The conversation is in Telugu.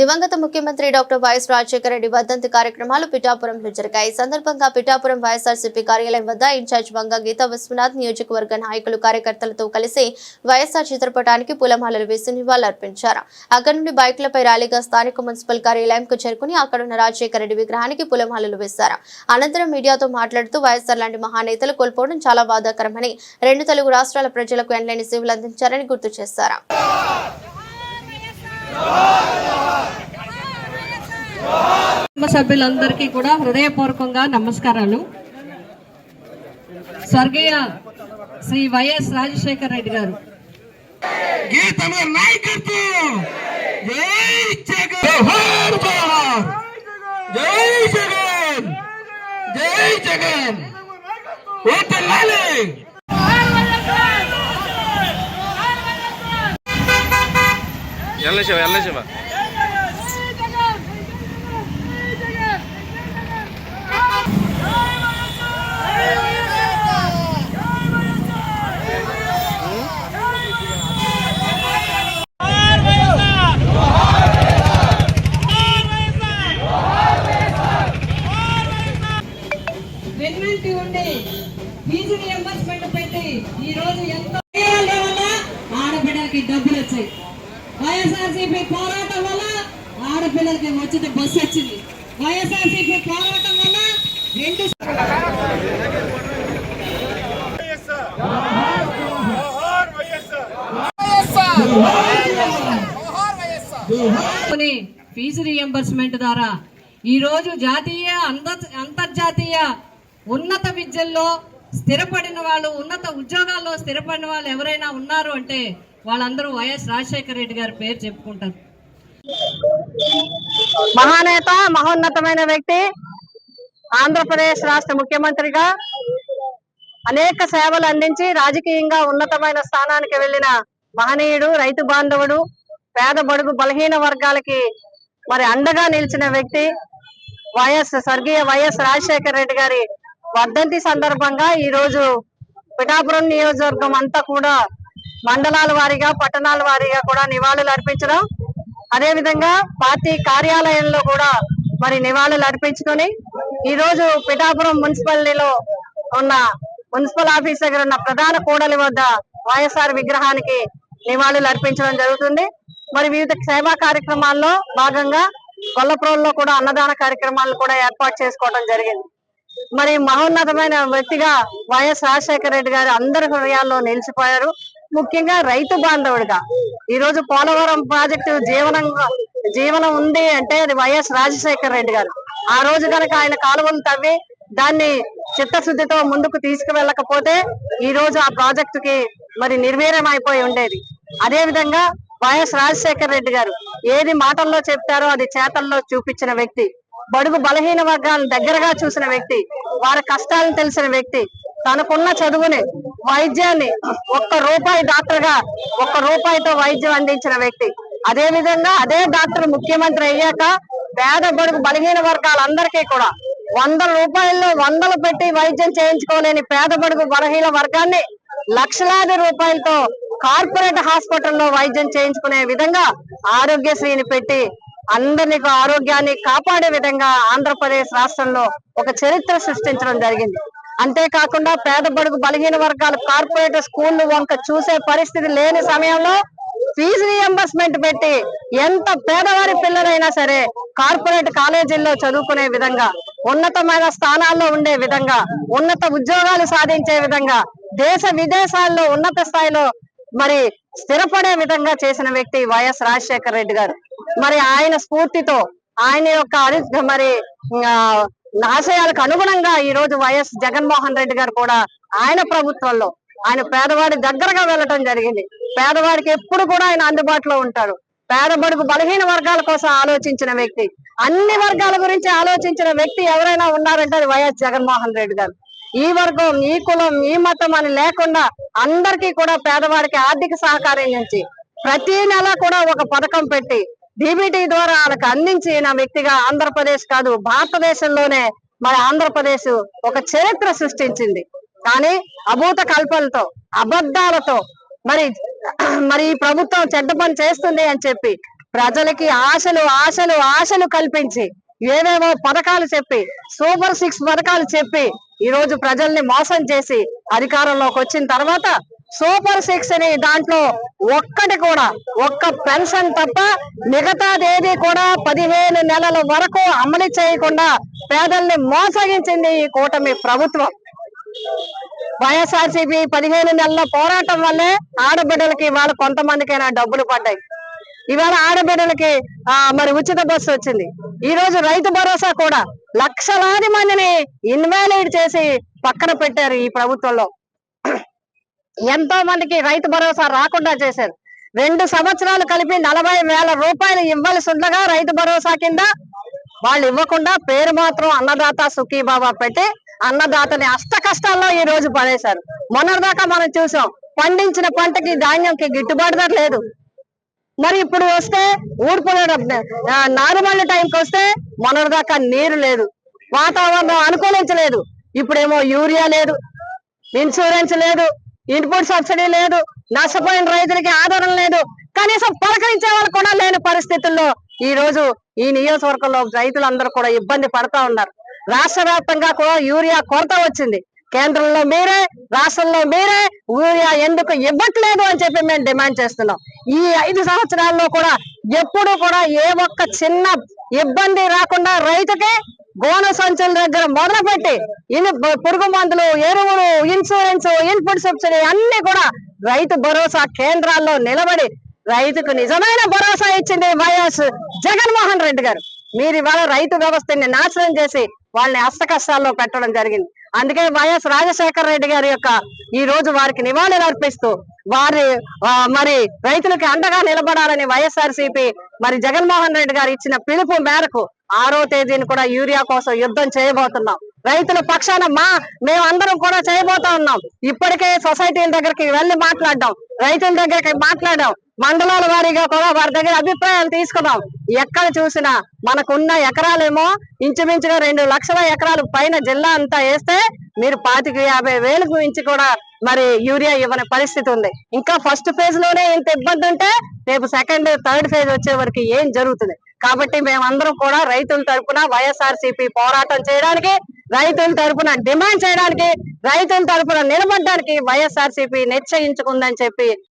దివంగత ముఖ్యమంత్రి డాక్టర్ వైఎస్ రాజశేఖర రెడ్డి వర్ధంతి కార్యక్రమాలు పిఠాపురంలో జరిగాయి. ఈ సందర్భంగా పిఠాపురం వైఎస్ఆర్సీపీ కార్యాలయం వద్ద ఇన్ఛార్జ్ వంగ గీతా విశ్వనాథ్ నియోజకవర్గ నాయకులు కార్యకర్తలతో కలిసి వైఎస్ఆర్ చిత్రపటానికి పూలమాలలు వేసి నివాళులర్పించారు. అక్కడి నుండి బైకులపై ర్యాలీగా స్థానిక మున్సిపల్ కార్యాలయంకు చేరుకుని అక్కడున్న రాజశేఖర రెడ్డి విగ్రహానికి పూలమాలలు వేశారు. అనంతరం మీడియాతో మాట్లాడుతూ వైఎస్ఆర్ లాంటి మహానేతలు కోల్పోవడం చాలా బాధాకరమని రెండు తెలుగు రాష్ట్రాల ప్రజలకు ఎనలేని సేవలు అందించారని గుర్తు చేశారు. కుటుంబ సభ్యులందరికీ కూడా హృదయపూర్వకంగా నమస్కారాలు. స్వర్గీయ శ్రీ వైఎస్ రాజశేఖర రెడ్డి గారు. గీతమ నాయకత్వం! జై జగన్! ఆడపిల్లలకి డబ్బులు వచ్చాయి. వైఎస్ఆర్సీపీ పోరాటం వల్ల ఆడపిల్లలకి వచ్చిన బస్సు వచ్చింది. వైఎస్ఆర్సీపీ పోరాటం వల్ల రెండు ఫీజు రియంబర్స్మెంట్ ద్వారా ఈరోజు జాతీయ అంద అంతర్జాతీయ ఉన్నత విద్యల్లో స్థిరపడిన వాళ్ళు ఉన్నత ఉద్యోగాల్లో స్థిరపడిన వాళ్ళు ఎవరైనా ఉన్నారు అంటే వాళ్ళందరూ వైఎస్ రాజశేఖర రెడ్డి గారి పేరు చెప్పుకుంటారు. మహానేత మహోన్నతమైన వ్యక్తి ఆంధ్రప్రదేశ్ రాష్ట్ర ముఖ్యమంత్రిగా అనేక సేవలు అందించి రాజకీయంగా ఉన్నతమైన స్థానానికి వెళ్ళిన మహనీయుడు రైతు బాంధవుడు పేద బడుగు బలహీన వర్గాలకి మరి అండగా నిలిచిన వ్యక్తి వైఎస్ స్వర్గీయ వైఎస్ రాజశేఖర రెడ్డి గారి వర్ధంతి సందర్భంగా ఈ రోజు పిఠాపురం నియోజకవర్గం అంతా కూడా మండలాల వారీగా పట్టణాల వారీగా కూడా నివాళులు అర్పించడం. అదే విధంగా పార్టీ కార్యాలయంలో కూడా మరి నివాళులు అర్పించుకొని ఈ రోజు పిఠాపురం మున్సిపాలిటీలో ఉన్న మున్సిపల్ ఆఫీస్ దగ్గర ఉన్న ప్రధాన కూడలి వద్ద వైఎస్ఆర్ విగ్రహానికి నివాళులు అర్పించడం జరుగుతుంది. మరి వివిధ సేవా కార్యక్రమాల్లో భాగంగా కొల్లప్రోల్లో కూడా అన్నదాన కార్యక్రమాలు కూడా ఏర్పాటు చేసుకోవడం జరిగింది. మరి మహోన్నతమైన వ్యక్తిగా వైఎస్ రాజశేఖర రెడ్డి గారు అందరి హృదయాల్లో నిలిచిపోయారు. ముఖ్యంగా రైతు బాంధవుడిగా. ఈ రోజు పోలవరం ప్రాజెక్టు జీవనంగా జీవనం ఉంది అంటే అది వైఎస్ రాజశేఖర రెడ్డి గారు. ఆ రోజు కనుక ఆయన కాలువలు తవ్వి దాన్ని చిత్తశుద్ధితో ముందుకు తీసుకువెళ్ళకపోతే ఈ రోజు ఆ ప్రాజెక్టు కి మరి నిర్వీర్యం అయిపోయి ఉండేది. అదే విధంగా వైఎస్ రాజశేఖర రెడ్డి గారు ఏది మాటల్లో చెప్తారో అది చేతల్లో చూపించిన వ్యక్తి. బడుగు బలహీన వర్గాలను దగ్గరగా చూసిన వ్యక్తి వారి కష్టాలను తెలిసిన వ్యక్తి. తనకున్న చదువుని వైద్యాన్ని ఒక్క రూపాయి డాక్టర్గా ఒక్క రూపాయితో వైద్యం అందించిన వ్యక్తి. అదే విధంగా అదే డాక్టర్ ముఖ్యమంత్రి అయ్యాక పేద బడుగు బలహీన వర్గాలందరికీ కూడా వందల రూపాయల్లో వందలు పెట్టి వైద్యం చేయించుకోలేని పేద బడుగు బలహీన వర్గాన్ని లక్షలాది రూపాయలతో కార్పొరేట్ హాస్పిటల్లో వైద్యం చేయించుకునే విధంగా ఆరోగ్యశ్రీని పెట్టి అందరినీ ఆరోగ్యాన్ని కాపాడే విధంగా ఆంధ్రప్రదేశ్ రాష్ట్రంలో ఒక చరిత్ర సృష్టించడం జరిగింది. అంతేకాకుండా పేద బడుగు బలహీన వర్గాలు కార్పొరేట్ స్కూల్ వంక చూసే పరిస్థితి లేని సమయంలో ఫీజు రియంబర్స్మెంట్ పెట్టి ఎంత పేదవారి పిల్లలైనా సరే కార్పొరేట్ కాలేజీల్లో చదువుకునే విధంగా ఉన్నతమైన స్థానాల్లో ఉండే విధంగా ఉన్నత ఉద్యోగాలు సాధించే విధంగా దేశ విదేశాల్లో ఉన్నత స్థాయిలో మరి స్థిరపడే విధంగా చేసిన వ్యక్తి వైఎస్ రాజశేఖర రెడ్డి గారు. మరి ఆయన స్ఫూర్తితో ఆయన యొక్క మరి ఆశయాలకు అనుగుణంగా ఈ రోజు వైఎస్ జగన్మోహన్ రెడ్డి గారు కూడా ఆయన ప్రభుత్వంలో ఆయన పేదవాడి దగ్గరగా వెళ్ళటం జరిగింది. పేదవాడికి ఎప్పుడు కూడా ఆయన అందుబాటులో ఉంటారు. పేద బడుగు బలహీన వర్గాల కోసం ఆలోచించిన వ్యక్తి అన్ని వర్గాల గురించి ఆలోచించిన వ్యక్తి ఎవరైనా ఉన్నారంటే అది వైఎస్ జగన్మోహన్ రెడ్డి గారు. ఈ వర్గం ఈ కులం ఈ మతం అని లేకుండా అందరికీ కూడా పేదవాడికి ఆర్థిక సహకారం నుంచి ప్రతి నెల కూడా ఒక పథకం పెట్టి డిబిటీ ద్వారా వాళ్ళకి అందించిన వ్యక్తిగా ఆంధ్రప్రదేశ్ కాదు భారతదేశంలోనే మరి ఆంధ్రప్రదేశ్ ఒక చరిత్ర సృష్టించింది. కానీ అభూత కల్పనతో అబద్ధాలతో మరి మరి ఈ ప్రభుత్వం చెడ్డ పని చేస్తుంది అని చెప్పి ప్రజలకి ఆశలు ఆశలు ఆశలు కల్పించి ఏవేవో పథకాలు చెప్పి సూపర్ సిక్స్ పథకాలు చెప్పి ఈ రోజు ప్రజల్ని మోసం చేసి అధికారంలోకి వచ్చిన తర్వాత సూపర్ సిక్స్ అని దాంట్లో ఒక్కటి కూడా ఒక్క పెన్షన్ తప్ప మిగతాదేది కూడా పదిహేను నెలల వరకు అమలు చేయకుండా పేదల్ని మోసగించింది ఈ కూటమి ప్రభుత్వం. వైఎస్ఆర్సీపీ పదిహేను నెలల పోరాటం వల్లే ఆడబిడ్డలకి ఇవాళ కొంతమందికైనా డబ్బులు పడ్డాయి. ఇవాళ ఆడబిడ్డలకి ఆ మరి ఉచిత బస్సు వచ్చింది. ఈ రోజు రైతు భరోసా కూడా లక్షలాది మందిని ఇన్వాలిడ్ చేసి పక్కన పెట్టారు ఈ ప్రభుత్వంలో. ఎంతో మందికి రైతు భరోసా రాకుండా చేశారు. రెండు సంవత్సరాలు కలిపి నలభై వేల రూపాయలు ఇవ్వాల్సి ఉండగా రైతు భరోసా కింద వాళ్ళు ఇవ్వకుండా పేరు మాత్రం అన్నదాత సుఖీబాబా పెట్టి అన్నదాతని అష్ట కష్టాల్లో ఈ రోజు పడేశారు. మొన్నటిదాకా మనం చూసాం పండించిన పంటకి ధాన్యంకి గిట్టుబాటు ధర లేదు. మరి ఇప్పుడు వస్తే ఊడిపోయే నారుమల్లి టైంకి వస్తే మొన్నటిదాకా నీరు లేదు. వాతావరణం అనుకూలించలేదు. ఇప్పుడేమో యూరియా లేదు. ఇన్సూరెన్స్ లేదు. ఇన్పుట్ సబ్సిడీ లేదు నష్టపోయిన రైతులకి ఆధారం లేదు కనీసం పలకరించే వాళ్ళు కూడా లేని పరిస్థితుల్లో ఈ రోజు ఈ నియోజకవర్గంలో రైతులందరూ కూడా ఇబ్బంది పడతా ఉన్నారు. రాష్ట్ర వ్యాప్తంగా కూడా యూరియా కొరత వచ్చింది. కేంద్రంలో మీరే రాష్ట్రంలో మీరే యూరియా ఎందుకు ఇవ్వట్లేదు అని చెప్పి మేము డిమాండ్ చేస్తున్నాం. ఈ ఐదు సంవత్సరాల్లో కూడా ఎప్పుడు కూడా ఏ ఒక్క చిన్న ఇబ్బంది రాకుండా రైతుకే గోన సంచుల దగ్గర మొదలుపెట్టి ఇన్ పురుగు మందులు ఎరువులు ఇన్సూరెన్స్ ఇన్పుట్ సబ్సిడీ అన్ని కూడా రైతు భరోసా కేంద్రాల్లో నిలబడి రైతుకు నిజమైన భరోసా ఇచ్చింది వైఎస్ జగన్మోహన్ రెడ్డి గారు. మీరు ఇవాళ రైతు వ్యవస్థని నాశనం చేసి వాళ్ళని అస్త కష్టాల్లో పెట్టడం జరిగింది. అందుకే వైఎస్ రాజశేఖర రెడ్డి గారి యొక్క ఈ రోజు వారికి నివాళులు అర్పిస్తూ వారి మరి రైతులకి అండగా నిలబడాలని వైఎస్ఆర్ మరి జగన్మోహన్ రెడ్డి గారు ఇచ్చిన పిలుపు మేరకు ఆరో తేదీని కూడా యూరియా కోసం యుద్ధం చేయబోతున్నాం. రైతుల పక్షాన మా మేమందరం కూడా చేయబోతా ఉన్నాం. ఇప్పటికే సొసైటీల దగ్గరికి వెళ్ళి మాట్లాడడం. రైతుల దగ్గరికి మాట్లాడడం మండలాల వారీగా కూడా వారి దగ్గర అభిప్రాయాలు తీసుకున్నాం. ఎక్కడ చూసినా మనకున్న ఎకరాలేమో ఇంచుమించుగా రెండు లక్షల ఎకరాలు పైన జిల్లా అంతా వేస్తే మీరు పాతిక యాభై వేలకు మించి కూడా మరి యూరియా ఇవ్వని పరిస్థితి ఉంది. ఇంకా ఫస్ట్ ఫేజ్లోనే ఇంత ఇబ్బంది ఉంటే రేపు సెకండ్ థర్డ్ ఫేజ్ వచ్చే వరకు ఏం జరుగుతుంది? కాబట్టి మేమందరం కూడా రైతుల తరఫున వైఎస్ఆర్ పోరాటం చేయడానికి రైతుల తరపున డిమాండ్ చేయడానికి రైతుల తరపున నిలబడడానికి వైఎస్ఆర్సీపీ నిశ్చయించుకుందని చెప్పి